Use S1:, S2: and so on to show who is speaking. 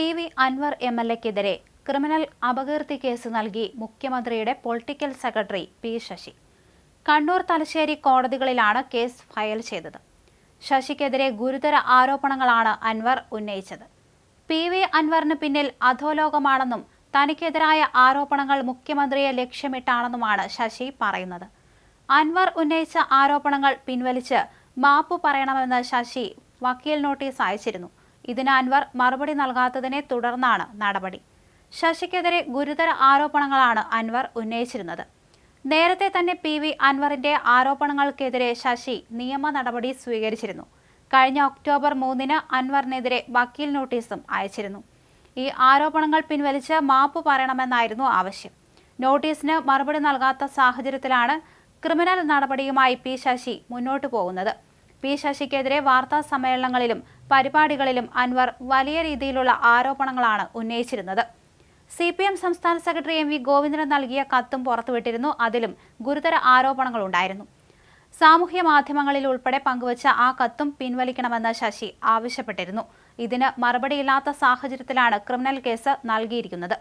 S1: P V Anwar M L എക്കെതിരെ criminal അപകീർത്തി case നൽകി മുഖ്യമന്ത്രിയുടെ political secretary P Sasi. Kannur Thalassery കോടതികളിലാണ് case file ചെയ്തത്. ശശിക്കെതിരെ ഗുരുതര ആരോപണങ്ങളാണ് അൻവർ ഉന്നയിച്ചത്. പി വി അൻവറിന് പിന്നിൽ അധോലോകമാണെന്നും തനിക്കെതിരായ ആരോപണങ്ങൾ മുഖ്യമന്ത്രിയെ ലക്ഷ്യമിട്ടാണെന്നുമാണ് ശശി പറയുന്നത്. അൻവർ ഉന്നയിച്ച ആരോപണങ്ങൾ പിൻവലിച്ച് മാപ്പ് പറയണമെന്ന് ശശി വക്കീൽ നോട്ടീസ് അയച്ചിരുന്നു. ഇതിന് അൻവർ മറുപടി നൽകാത്തതിനെ തുടർന്നാണ് നടപടി. ശശിക്കെതിരെ ഗുരുതര ആരോപണങ്ങളാണ് അൻവർ ഉന്നയിച്ചിരുന്നത്. നേരത്തെ തന്നെ പി വി അൻവറിന്റെ ആരോപണങ്ങൾക്കെതിരെ ശശി നിയമ നടപടി സ്വീകരിച്ചിരുന്നു. കഴിഞ്ഞ ഒക്ടോബർ മൂന്നിന് അൻവറിനെതിരെ വക്കീൽ നോട്ടീസും അയച്ചിരുന്നു. ഈ ആരോപണങ്ങൾ പിൻവലിച്ച് മാപ്പ് പറയണമെന്നായിരുന്നു ആവശ്യം. നോട്ടീസിന് മറുപടി നൽകാത്ത സാഹചര്യത്തിലാണ് ക്രിമിനൽ നടപടിയുമായി പി ശശി മുന്നോട്ടു പോകുന്നത്. പി ശശിക്കെതിരെ വാർത്താ സമ്മേളനങ്ങളിലും പരിപാടികളിലും അൻവർ വലിയ രീതിയിലുള്ള ആരോപണങ്ങളാണ് ഉന്നയിച്ചിരുന്നത്. സി പി എം സംസ്ഥാന സെക്രട്ടറി എം വി ഗോവിന്ദന് നൽകിയ കത്തും പുറത്തുവിട്ടിരുന്നു. അതിലും ഗുരുതര ആരോപണങ്ങളുണ്ടായിരുന്നു സാമൂഹ്യ മാധ്യമങ്ങളിൽ ഉൾപ്പെടെ പങ്കുവച്ച ആ കത്തും പിൻവലിക്കണമെന്ന് ശശി ആവശ്യപ്പെട്ടിരുന്നു. ഇതിന് മറുപടിയില്ലാത്ത സാഹചര്യത്തിലാണ് ക്രിമിനൽ കേസ് നൽകിയിരിക്കുന്നത്.